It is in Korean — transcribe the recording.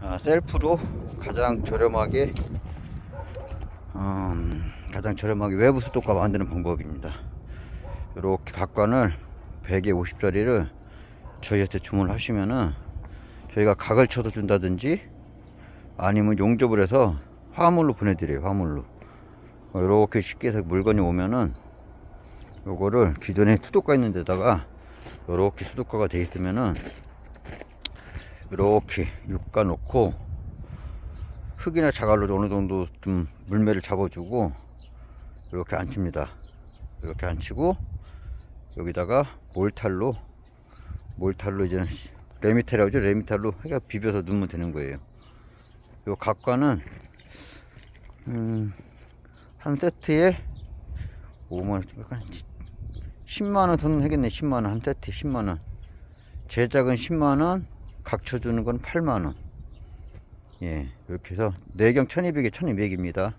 아, 셀프로 가장 저렴하게 음, 가장 저렴하게 외부 수도가 만드는 방법입니다. 이렇게 각관을 100에 50짜리를 저희한테 주문을 하시면은 저희가 각을 쳐서 준다든지 아니면 용접을 해서 화물로 보내드려요. 화물로 이렇게 쉽게 해서 물건이 오면은 요거를 기존에 수도가 있는 데다가 이렇게 수도가가 되어 있으면은 이렇게 육가 놓고 흙이나 자갈로 어느 정도 좀 물매를 잡아주고 이렇게 앉힙니다. 이렇게 앉히고 여기다가 몰탈로 몰탈로 이제 레미탈이라고 하죠. 레미탈로 해가 비벼서 넣으면 되는 거예요. 요 각과는 음, 한 세트에 5만 원, 약간 10만 원 돈 하겠네. 10만 원 한 세트 10만 원. 제작은 10만 원, 각 쳐 주는 건 8만 원. 예, 이렇게 해서 내경 1200에 1200입니다.